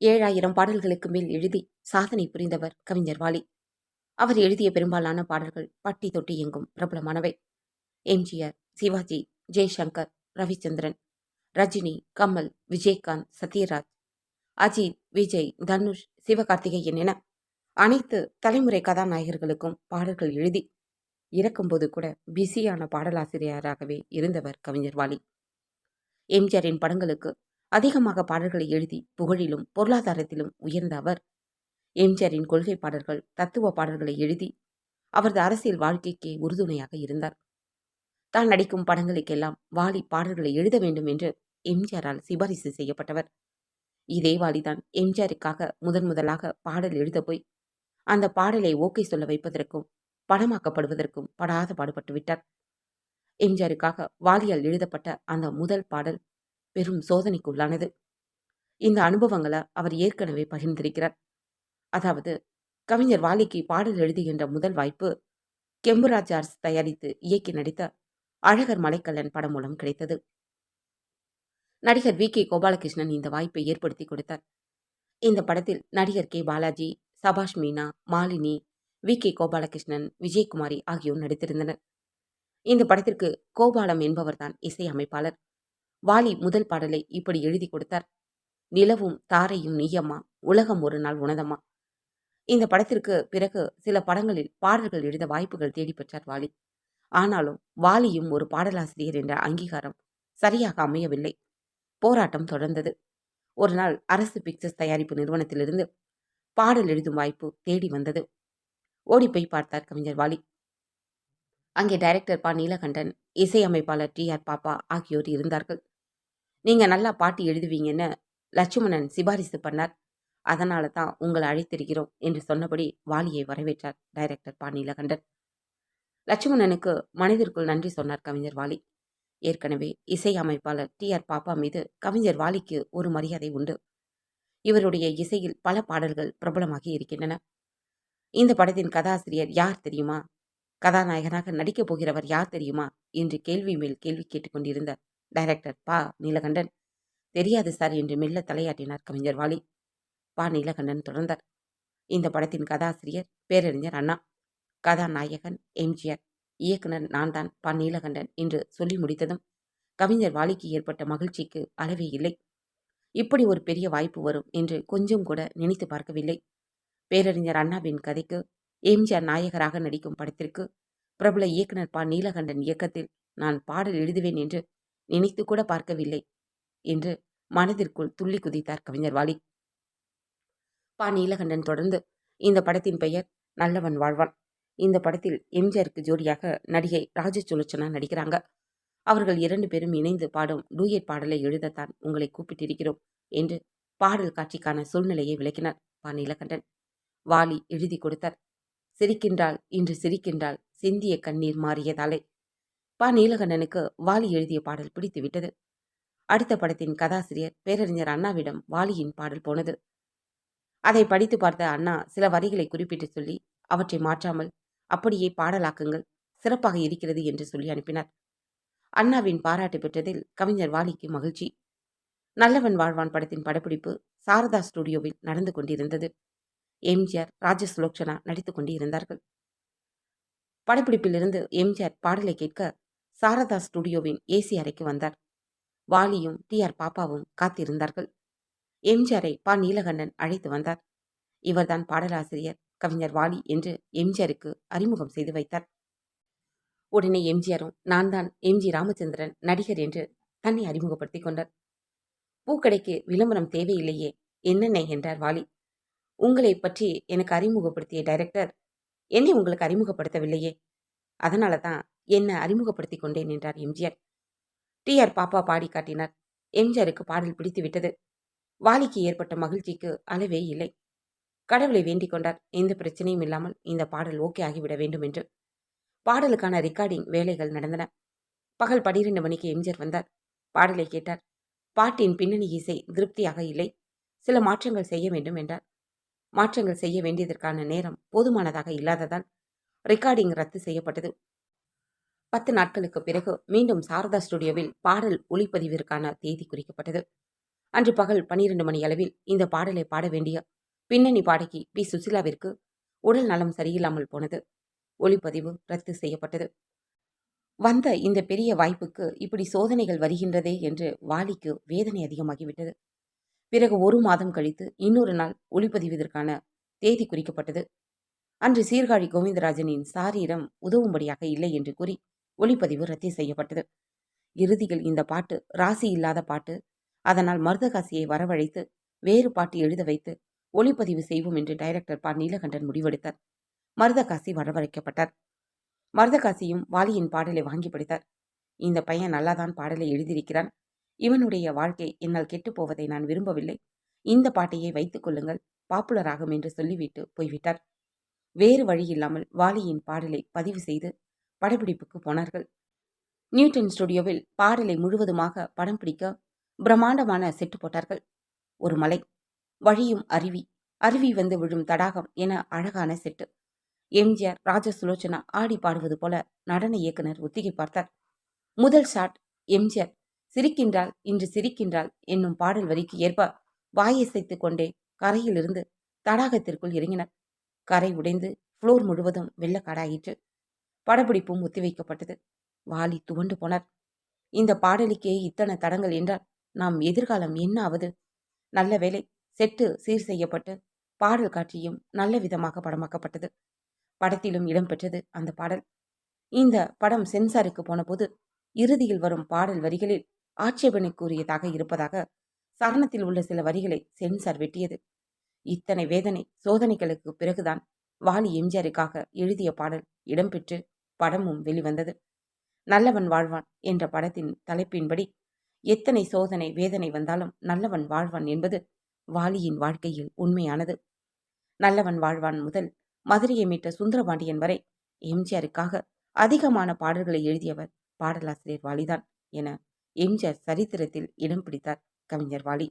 ஏழாயிரம் பாடல்களுக்கு மேல் எழுதி சாதனை புரிந்தவர் கவிஞர் வாலி. அவர் எழுதிய பெரும்பாலான பாடல்கள் பட்டி தொட்டி எங்கும் பிரபலமானவை. எம்ஜிஆர் சிவாஜி ஜெய்சங்கர் ரவிச்சந்திரன் ரஜினி கமல் விஜயகாந்த் சத்யராஜ் அஜித் விஜய் தனுஷ் சிவகார்த்திகேயன் என அனைத்து தலைமுறை கதாநாயகர்களுக்கும் பாடல்கள் எழுதி இறக்கும்போது கூட பிஸியான பாடலாசிரியராகவே இருந்தவர் கவிஞர் வாலி. எம்ஜிஆரின் படங்களுக்கு அதிகமாக பாடல்களை எழுதி புகழிலும் பொருளாதாரத்திலும் உயர்ந்த அவர். எம்ஜிஆரின் கொள்கை பாடல்கள் தத்துவ பாடல்களை எழுதி அவரது அரசியல் வாழ்க்கைக்கே உறுதுணையாக இருந்தார். தான் நடிக்கும் படங்களுக்கெல்லாம் வாலி பாடல்களை எழுத வேண்டும் என்று எம்ஜிஆரால் சிபாரிசு செய்யப்பட்டவர். இதே வாலிதான் எம்ஜிஆருக்காக முதன் முதலாக பாடல் எழுத போய் அந்த பாடலை ஓகே சொல்ல வைப்பதற்கும் படமாக்கப்படுவதற்கும் படாத பாடுபட்டு விட்டார். எம்ஜிஆருக்காக வாலியால் எழுதப்பட்ட அந்த முதல் பாடல் பெரும் சோதனைக்குள்ளானது. இந்த அனுபவங்களை அவர் ஏற்கனவே பகிர்ந்திருக்கிறார். அதாவது கவிஞர் வாலிக்கு பாடல் எழுதுகின்ற முதல் வாய்ப்பு கெம்புராஜ் அரசு தயாரித்து இயக்கி நடித்த அழகர் மலைக்கல்லன் படம் மூலம் கிடைத்தது. நடிகர் வி. கே. கோபாலகிருஷ்ணன் இந்த வாய்ப்பை ஏற்படுத்தி கொடுத்தார். இந்த படத்தில் நடிகர் K. Balaji Sabash Meena Malini V. K. Gopalakrishnan Vijayakumari ஆகியோர் நடித்திருந்தனர். இந்த படத்திற்கு கோபாலம் என்பவர்தான் இசையமைப்பாளர். வாலி முதல் பாடலை இப்படி எழுதி கொடுத்தார். நிலவும் தாரையும் நீயம்மா உலகம் ஒரு நாள் உனதம்மா. இந்த படத்திற்கு பிறகு சில படங்களில் பாடல்கள் எழுத வாய்ப்புகள் தேடி பெற்றார் வாலி. ஆனாலும் வாலியும் ஒரு பாடலாசிரியர் என்ற அங்கீகாரம் சரியாக அமையவில்லை. போராட்டம் தொடர்ந்தது. ஒரு நாள் அரசு பிக்சர்ஸ் தயாரிப்பு நிறுவனத்திலிருந்து பாடல் எழுதும் வாய்ப்பு தேடி வந்தது. ஓடி போய் பார்த்தார் கவிஞர் வாலி. அங்கே டைரக்டர் பா. நீலகண்டன் இசையமைப்பாளர் டி. ஆர். பாப்பா ஆகியோர் இருந்தார்கள். நீங்கள் நல்லா பாட்டு எழுதுவீங்கன்னு லட்சுமணன் சிபாரிசு பண்ணார். அதனால தான் உங்களை அழைத்திருக்கிறோம் என்று சொன்னபடி வாலியை வரவேற்றார் டைரக்டர் பா. நீலகண்டன். லட்சுமணனுக்கு மனதிற்குள் நன்றி சொன்னார் கவிஞர் வாலி. ஏற்கனவே இசையமைப்பாளர் டி. ஆர். பாப்பா மீது கவிஞர் வாலிக்கு ஒரு மரியாதை உண்டு. இவருடைய இசையில் பல பாடல்கள் பிரபலமாகி இருக்கின்றன. இந்த படத்தின் கதாசிரியர் யார் தெரியுமா? கதாநாயகனாக நடிக்கப் போகிறவர் யார் தெரியுமா? என்று கேள்வி மேல் கேள்வி கேட்டுக்கொண்டிருந்த டைரக்டர் பா. நீலகண்டன். தெரியாது சார் என்று மெல்ல தலையாட்டினார் கவிஞர் வாலி. பா. நீலகண்டன் தொடர்ந்தார். இந்த படத்தின் கதாசிரியர் பேரறிஞர் அண்ணா. கதாநாயகன் எம்ஜிஆர். இயக்குனர் நான் தான் பா. நீலகண்டன் என்று சொல்லி முடித்ததும் கவிஞர் வாலிக்கு ஏற்பட்ட மகிழ்ச்சிக்கு அளவே இல்லை. இப்படி ஒரு பெரிய வாய்ப்பு வரும் என்று கொஞ்சம் கூட நினைத்து பார்க்கவில்லை. பேரறிஞர் அண்ணாவின் கதைக்கு எம்ஜிஆர் நாயகராக நடிக்கும் படத்திற்கு பிரபல இயக்குனர் பா. நீலகண்டன் இயக்கத்தில் நான் பாடல் எழுதுவேன் என்று நினைத்து கூட பார்க்கவில்லை என்று மனதிற்குள் துள்ளி குதித்தார் கவிஞர் வாலி. பா. நீலகண்டன் தொடர்ந்து இந்த படத்தின் பெயர் நல்லவன் வாழ்வான். இந்த படத்தில் எம்ஜிஆருக்கு ஜோடியாக நடிகை ராஜசுலட்சணா நடிக்கிறாங்க. அவர்கள் இரண்டு பேரும் இணைந்து பாடும் டூயட் பாடலை எழுதத்தான் உங்களை கூப்பிட்டிருக்கிறோம் என்று பாடல் காட்சிக்கான சூழ்நிலையை விளக்கினார் பா. நீலகண்டன். வாலி எழுதி கொடுத்தார் சிரிக்கின்றாள் இன்று சிரிக்கின்றாள் சிந்திய கண்ணீர் மாறியதாலே பா. நீலகண்டனுக்கு வாலி எழுதிய பாடல் பிடித்து விட்டது. அடுத்த படத்தின் கதாசிரியர் பேரறிஞர் அண்ணாவிடம் வாலியின் பாடல் போனது. அதை படித்து பார்த்த அண்ணா சில வரிகளை குறிப்பிட்டு சொல்லி அவற்றை மாற்றாமல் அப்படியே பாடலாக்குங்கள் சிறப்பாக இருக்கிறது என்று சொல்லி அனுப்பினார். அண்ணாவின் பாராட்டு பெற்றதில் கவிஞர் வாலிக்கு மகிழ்ச்சி. நல்லவன் வாழ்வான் படத்தின் படப்பிடிப்பு சாரதா ஸ்டுடியோவில் நடந்து கொண்டிருந்தது. எம்ஜிஆர் ராஜசுலோக்ஷனா நடித்துக் கொண்டிருந்தார்கள். படப்பிடிப்பிலிருந்து எம்ஜிஆர் பாடலை கேட்க சாரதா ஸ்டுடியோவின் ஏசி அறைக்கு வந்தார். வாலியும் டி. ஆர். பாப்பாவும் காத்திருந்தார்கள். எம்ஜிஆரை பா. நீலகண்ணன் அழைத்து வந்தார். இவர்தான் பாடலாசிரியர் கவிஞர் வாலி என்று எம்ஜிஆருக்கு அறிமுகம் செய்து வைத்தார். உடனே எம்ஜிஆரும் நான் தான் எம்ஜி ராமச்சந்திரன் நடிகர் என்று தன்னை அறிமுகப்படுத்திக் கொண்டார். பூக்கடைக்கு விளம்பரம் தேவையில்லையே என்னென்ன என்றார் வாலி. உங்களை பற்றி எனக்கு அறிமுகப்படுத்திய டைரக்டர் என்னை உங்களுக்கு அறிமுகப்படுத்தவில்லையே. அதனால தான் என்ன அறிமுகப்படுத்திக் கொண்டேன் என்றார் எம்ஜிஆர். டி ஆர் பாப்பா பாடி காட்டினார். எம்ஜிஆருக்கு பாடல் பிடித்து விட்டது. வாலிக்கு ஏற்பட்ட மகிழ்ச்சிக்கு அளவே இல்லை. கடவுளை வேண்டிக் கொண்டார். எந்த பிரச்சனையும் இல்லாமல் இந்த பாடல் ஓகே ஆகிவிட வேண்டும் என்று. பாடலுக்கான ரெக்கார்டிங் வேலைகள் நடந்தன. பகல் பனிரெண்டு மணிக்கு எம்ஜிஆர் வந்தார். பாடலை கேட்டார். பாட்டின் பின்னணி இசை திருப்தியாக இல்லை. சில மாற்றங்கள் செய்ய வேண்டும் என்றார். மாற்றங்கள் செய்ய வேண்டியதற்கான நேரம் போதுமானதாக இல்லாததால் ரெக்கார்டிங் ரத்து செய்யப்பட்டது. பத்து நாட்களுக்கு பிறகு மீண்டும் சாரதா ஸ்டுடியோவில் பாடல் ஒளிப்பதிவிற்கான தேதி குறிக்கப்பட்டது. அன்று பகல் பனிரெண்டு மணி அளவில் இந்த பாடலை பாட வேண்டிய பின்னணி பாடகி பி. சுசிலாவிற்கு உடல் நலம் சரியில்லாமல் போனது. ஒளிப்பதிவு ரத்து செய்யப்பட்டது. வந்த இந்த பெரிய வாய்ப்புக்கு இப்படி சோதனைகள் வருகின்றதே என்று வாலிக்கு வேதனை அதிகமாகிவிட்டது. பிறகு ஒரு மாதம் கழித்து இன்னொரு நாள் ஒளிப்பதிவதற்கான தேதி குறிக்கப்பட்டது. அன்று சீர்காழி கோவிந்தராஜனின் சாரீரம் உதவும்படியாக இல்லை என்று கூறி ஒளிப்பதிவு ரத்து செய்யப்பட்டது. இறுதியில் இந்த பாட்டு ராசி இல்லாத பாட்டு அதனால் மருதகாசியை வரவழைத்து வேறு பாட்டு எழுத வைத்து ஒளிப்பதிவு செய்வோம் என்று டைரக்டர் பா. நீலகண்டன் முடிவெடுத்தார். மருதகாசி வரவழைக்கப்பட்டார். மருதகாசியும் வாலியின் பாடலை வாங்கி படித்தார். இந்த பையன் நல்லாதான் பாடலை எழுதியிருக்கிறான். இவனுடைய வாழ்க்கை என்னால் கெட்டுப் போவதை நான் விரும்பவில்லை. இந்த பாட்டையே வைத்துக் கொள்ளுங்கள் பாப்புலர் ஆகும் என்று சொல்லிவிட்டு போய்விட்டார். வேறு வழியில்லாமல் வாலியின் பாடலை பதிவு செய்து படப்பிடிப்புக்கு போனார்கள். நியூட்டன் ஸ்டுடியோவில் பாடலை முழுவதுமாக படம் பிடிக்க பிரம்மாண்டமான செட்டு போட்டார்கள். ஒரு மலை வழியும் அருவி அருவி வந்து விழும் தடாகம் என அழகான செட்டு. எம்ஜிஆர் ராஜ சுலோச்சனா ஆடி பாடுவது போல நடன இயக்குனர் ஒத்திகை பார்த்தார். முதல் ஷாட் எம்ஜிஆர் சிரிக்கின்றாள் இன்று சிரிக்கின்றாள் என்னும் பாடல் வரிக்கு ஏற்ப வாயசைத்து கொண்டே கரையிலிருந்து தடாகத்திற்குள் இறங்கினர். கரை உடைந்து ஃப்ளோர் முழுவதும் வெள்ளக்காடாயிற்று. படப்பிடிப்பும் ஒத்திவைக்கப்பட்டது. வாலி துவண்டு போனார். இந்த பாடலுக்கே இத்தனை தடங்கள் என்றால் நாம் எதிர்காலம் என்ன ஆவது? நல்ல வேலை செட்டு சீர் செய்யப்பட்டு பாடல் காட்சியும் நல்ல விதமாக படமாக்கப்பட்டது. படத்திலும் இடம்பெற்றது அந்த பாடல். இந்த படம் சென்சாருக்கு போனபோது இறுதியில் வரும் பாடல் வரிகளில் ஆட்சேபனைக்குரியதாக இருப்பதாக சரணத்தில் உள்ள சில வரிகளை சென்சார் வெட்டியது. இத்தனை வேதனை சோதனைகளுக்கு பிறகுதான் வாலி எம்ஜிஆருக்காக எழுதிய பாடல் இடம்பெற்று படமும் வெளிவந்தது. நல்லவன் வாழ்வான் என்ற படத்தின் தலைப்பின்படி எத்தனை சோதனை வேதனை வந்தாலும் நல்லவன் வாழ்வான் என்பது வாலியின் வாழ்க்கையில் உண்மையானது. நல்லவன் வாழ்வான் முதல் மதுரையை மீட்ட சுந்தரபாண்டியன் வரை எம்ஜிஆருக்காக அதிகமான பாடல்களை எழுதியவர் பாடலாசிரியர் வாலிதான் என எம்ஜிஆர் சரித்திரத்தில் இடம் பிடித்தார் கவிஞர் வாலி.